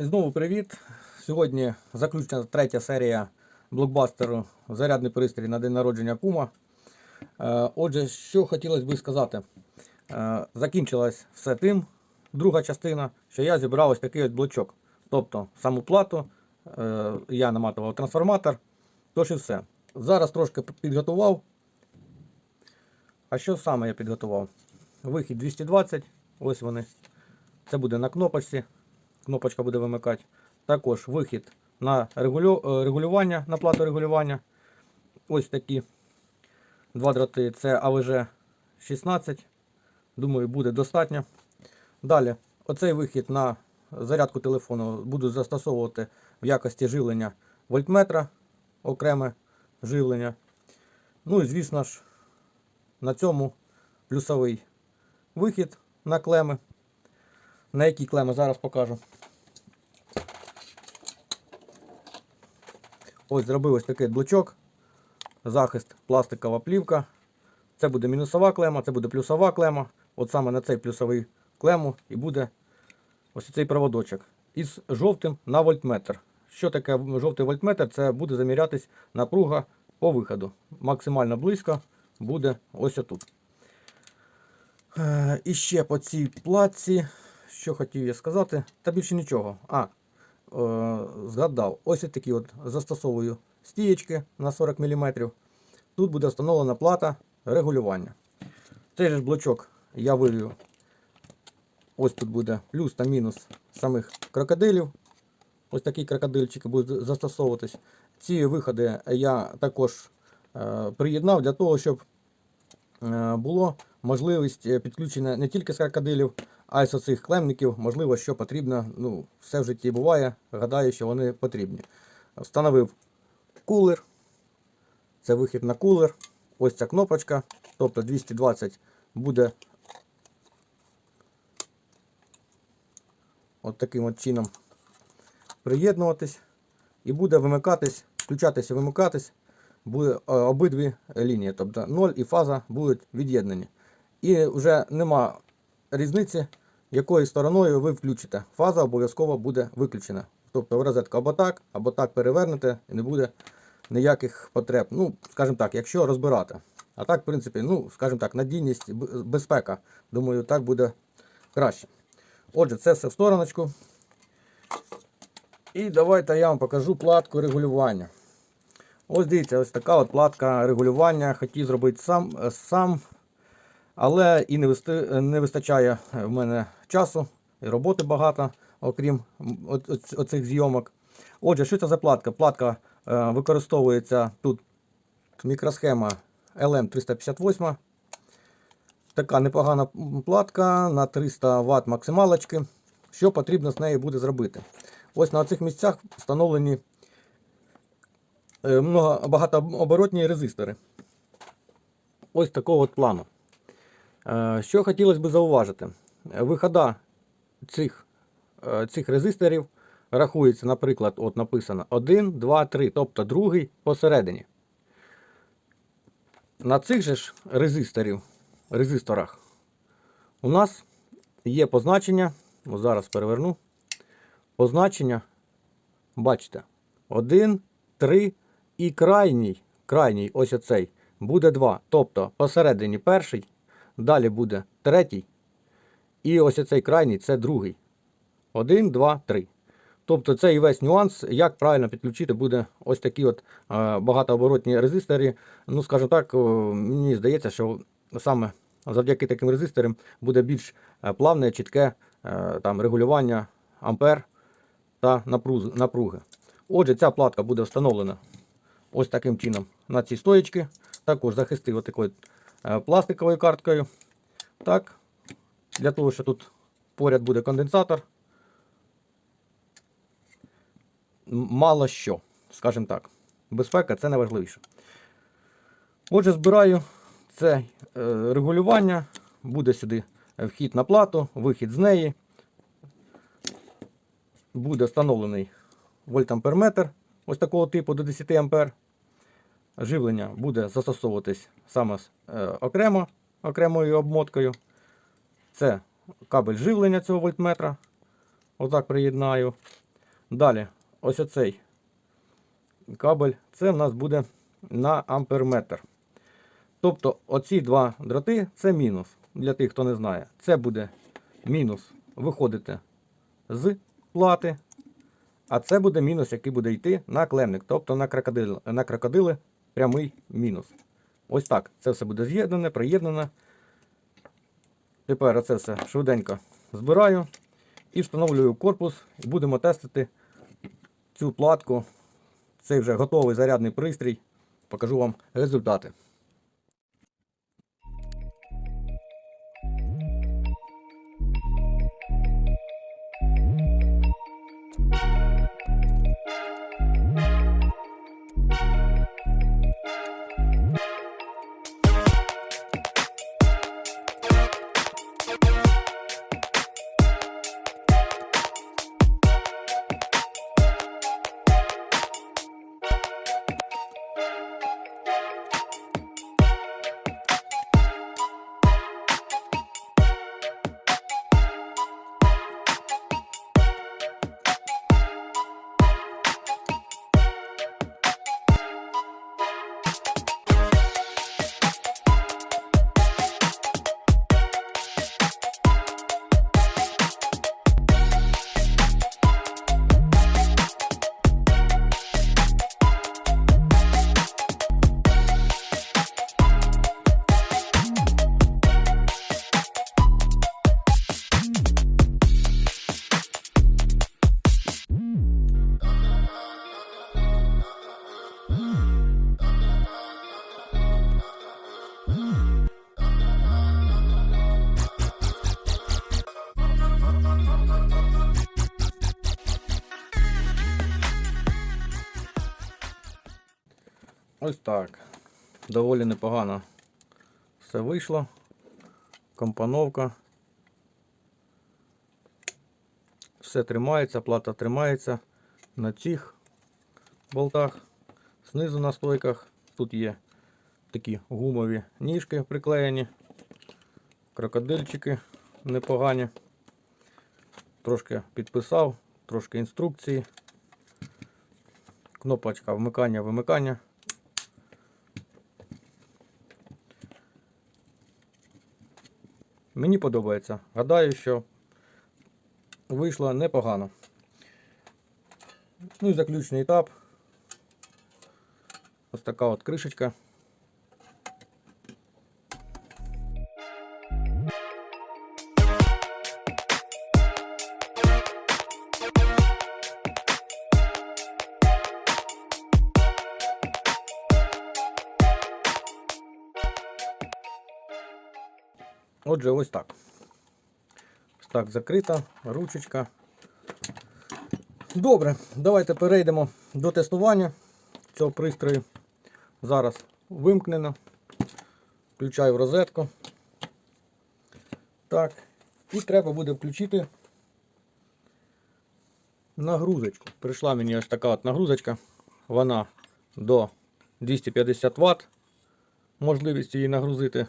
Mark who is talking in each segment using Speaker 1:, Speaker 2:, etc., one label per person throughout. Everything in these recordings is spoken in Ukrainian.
Speaker 1: Знову привіт. Сьогодні заключна третя серія блокбастеру Зарядний пристрій на день народження Кума. Е, Отже, що хотілося би сказати. Е, Закінчилось все тим, друга частина, що я зібрав ось такий от блочок. Тобто саму плату е, я наматував трансформатор. Тож і все. Зараз трошки підготував. А що саме я підготував? Вихід 220, ось вони. Це буде на кнопочці кнопочка буде вимикати. Також вихід на регулю... е, регулювання, на плату регулювання. Ось такі два дроти. Це АВЖ 16. Думаю, буде достатньо. Далі, оцей вихід на зарядку телефону буду застосовувати в якості живлення вольтметра, окреме живлення. Ну і звісно ж, на цьому плюсовий вихід на клеми. На які клеми зараз покажу. Ось зробив ось такий блочок. Захист пластикова плівка. Це буде мінусова клема, це буде плюсова клема. От саме на цей плюсовий клему і буде ось цей проводочок. Із жовтим на вольтметр. Що таке жовтий вольтметр? Це буде замірятись напруга по виходу. Максимально близько буде ось отут. Е, І ще по цій платці, що хотів я сказати, та більше нічого. А, згадав, ось такі от застосовую стієчки на 40 мм. Тут буде встановлена плата регулювання. Цей же блочок я вивів. Ось тут буде плюс та мінус самих крокодилів. Ось такі крокодильчики будуть застосовуватись. Ці виходи я також е, приєднав для того, щоб е, було можливість е, підключення не тільки з крокодилів, а й оцих клемників. Можливо, що потрібно. Ну, все в житті буває. Гадаю, що вони потрібні. Встановив кулер. Це вихід на кулер. Ось ця кнопочка. Тобто 220 буде от таким от чином приєднуватись. І буде вимикатись, включатися, вимикатись буде е, обидві лінії. Тобто 0 і фаза будуть від'єднані. І вже нема різниці, якою стороною ви включите. Фаза обов'язково буде виключена. Тобто в розетку або так, або так перевернете, і не буде ніяких потреб. Ну, скажімо так, якщо розбирати. А так, в принципі, ну, скажімо так, надійність, безпека. Думаю, так буде краще. Отже, це все в стороночку. І давайте я вам покажу платку регулювання. Ось дивіться, ось така от платка регулювання. Хотів зробити сам, сам але і не вистачає в мене часу і роботи багато, окрім оцих зйомок. Отже, що це за платка? Платка е, використовується тут мікросхема LM358. Така непогана платка на 300 Вт максималочки. Що потрібно з нею буде зробити? Ось на цих місцях встановлені е, багатооборотні резистори. Ось такого от плану. Е, Що хотілося б зауважити? Вихода цих, е, цих резисторів рахується, наприклад, от написано 1, 2, 3, тобто другий посередині. На цих же ж резисторів, резисторах у нас є позначення, зараз переверну, позначення, бачите, 1, 3 і крайній, крайній ось оцей, буде 2. Тобто посередині перший, далі буде третій. І ось оцей крайній це другий. 1, 2, 3. Тобто цей весь нюанс, як правильно підключити, буде ось такі от е, багатооборотні резистори. Ну, скажімо так, мені здається, що саме завдяки таким резисторам буде більш е, плавне, чітке е, там, регулювання ампер та напруги. Отже, ця платка буде встановлена ось таким чином на ці стоїчки. Також захистив отакою е, пластиковою карткою. Так, для того, що тут поряд буде конденсатор. Мало що, скажімо так. Безпека це найважливіше. Отже, збираю це е, регулювання. Буде сюди вхід на плату, вихід з неї. Буде встановлений вольтамперметр ось такого типу до 10 ампер. Живлення буде застосовуватись саме е, окремо, окремою обмоткою. Це кабель живлення цього вольтметра. Отак приєднаю. Далі, ось оцей кабель, це в нас буде на амперметр. Тобто оці два дроти це мінус. Для тих, хто не знає. Це буде мінус виходити з плати, а це буде мінус, який буде йти на клемник, тобто на крокодили, на крокодили прямий мінус. Ось так. Це все буде з'єднане, приєднане. Тепер це все швиденько збираю і встановлюю корпус. І будемо тестити цю платку. Цей вже готовий зарядний пристрій. Покажу вам результати. Ось так. Доволі непогано все вийшло. Компоновка. Все тримається, плата тримається на цих болтах. Знизу на стойках. Тут є такі гумові ніжки приклеєні. Крокодильчики непогані. Трошки підписав, трошки інструкції. Кнопочка вмикання, Мені подобається. Гадаю, що вийшло непогано. Ну і заключний етап. Ось така от кришечка. Отже, ось так. Так закрита, ручечка. Добре, давайте перейдемо до тестування цього пристрою. Зараз вимкнено. Включаю в розетку. Так. І треба буде включити нагрузочку. Прийшла мені ось така от нагрузочка. Вона до 250 Вт. Можливість її нагрузити.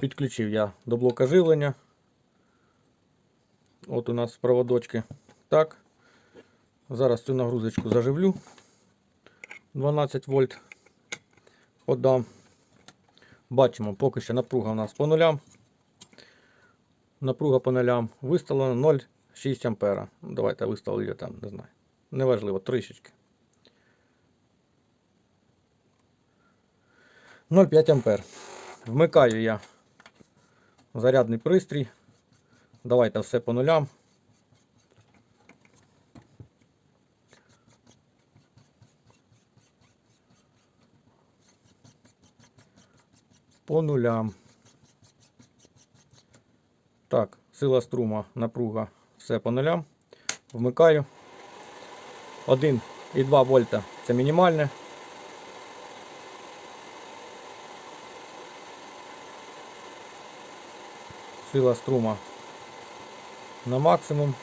Speaker 1: Підключив я до блока живлення. От у нас проводочки. Так. Зараз цю нагрузочку заживлю. 12 вольт подам. Бачимо, поки що напруга у нас по нулям. Напруга по нулям виставлена 0,6 ампера. Ну, Давайте виставлю я там, не знаю. Неважливо, трішечки. 0,5 ампер. Вмикаю я зарядний пристрій. Давайте все по нулям. По нулям. Так, сила струма, напруга, все по нулям. Вмикаю. 1,2 вольта це мінімальне. Сила струма на максимум.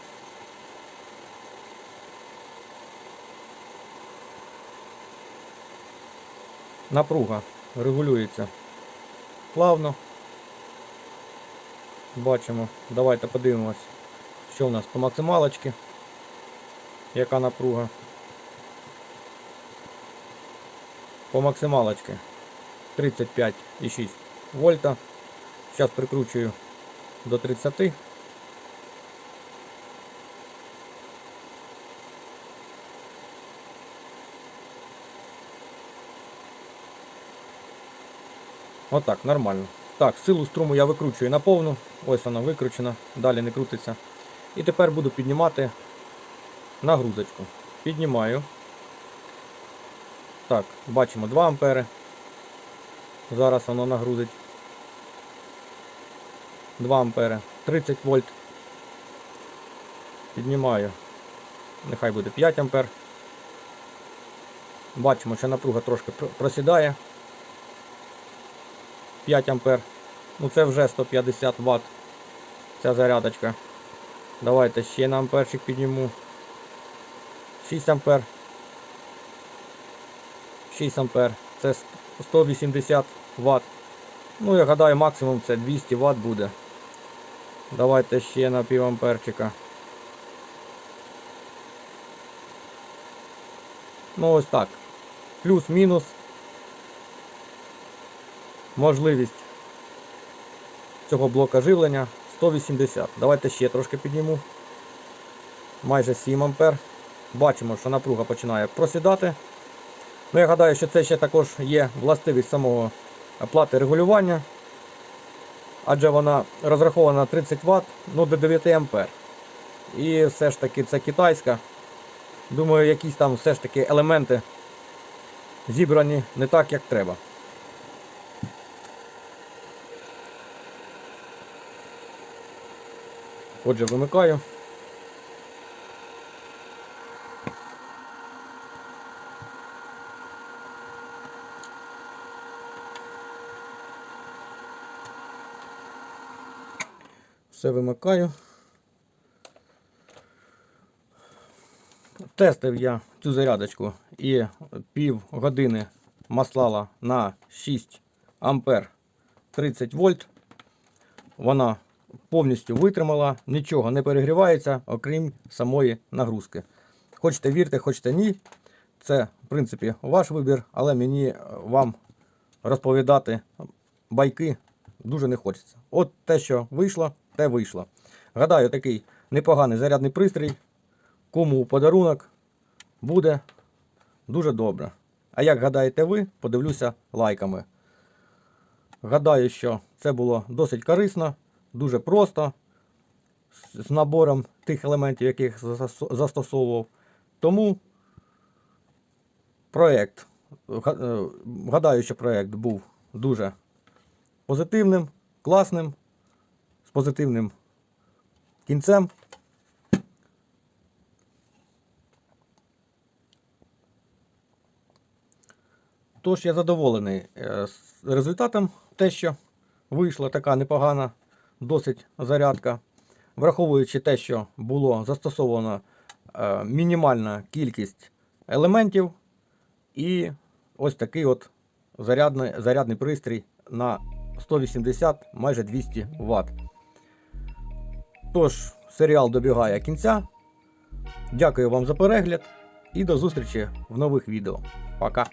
Speaker 1: Напруга регулюється плавно. Бачимо. Давайте подивимось, Що у нас по максималочці? Яка напруга? По максималочці 35,6 вольта. Зараз прикручую до 30. Отак, нормально. Так, силу струму я викручую на повну. Ось вона викручена, далі не крутиться. І тепер буду піднімати нагрузочку. Піднімаю. Так, бачимо 2 ампери. Зараз воно нагрузить. 2 ампери. 30 вольт. Піднімаю. Нехай буде 5 ампер. Бачимо, що напруга трошки просідає. 5 ампер. Ну це вже 150 Вт. Ця зарядочка. Давайте ще на амперчик підніму. 6 ампер. 6 ампер. Це 180 Вт. Ну, я гадаю, максимум це 200 Вт буде. Давайте ще на пів амперчика. Ну ось так. Плюс-мінус. Можливість цього блока живлення 180. Давайте ще трошки підніму. Майже 7 ампер. Бачимо, що напруга починає просідати. Ну, я гадаю, що це ще також є властивість самого плати регулювання. Адже вона розрахована на 30 Вт, ну до 9 ампер. І все ж таки це китайська. Думаю, якісь там все ж таки елементи зібрані не так, як треба. Отже, вимикаю. Все вимикаю. Тестив я цю зарядочку і пів години маслала на 6 ампер 30 вольт. Вона повністю витримала, нічого не перегрівається, окрім самої нагрузки. Хочете вірте, хочете ні. Це, в принципі, ваш вибір, але мені е, вам розповідати байки дуже не хочеться. От те, що вийшло, те вийшло. Гадаю, такий непоганий зарядний пристрій. Кому у подарунок буде дуже добре. А як гадаєте ви, подивлюся лайками. Гадаю, що це було досить корисно, дуже просто, з- набором тих елементів, яких застосовував. Тому проєкт, е, гадаю, що проєкт був дуже позитивним, класним, позитивним кінцем. Тож я задоволений е, результатом, те, що вийшла така непогана досить зарядка. Враховуючи те, що було застосовано е, мінімальна кількість елементів, і ось такий от зарядний, зарядний пристрій на 180 майже 200 Вт. Тож, серіал добігає кінця. Дякую вам за перегляд і до зустрічі в нових відео. Пока!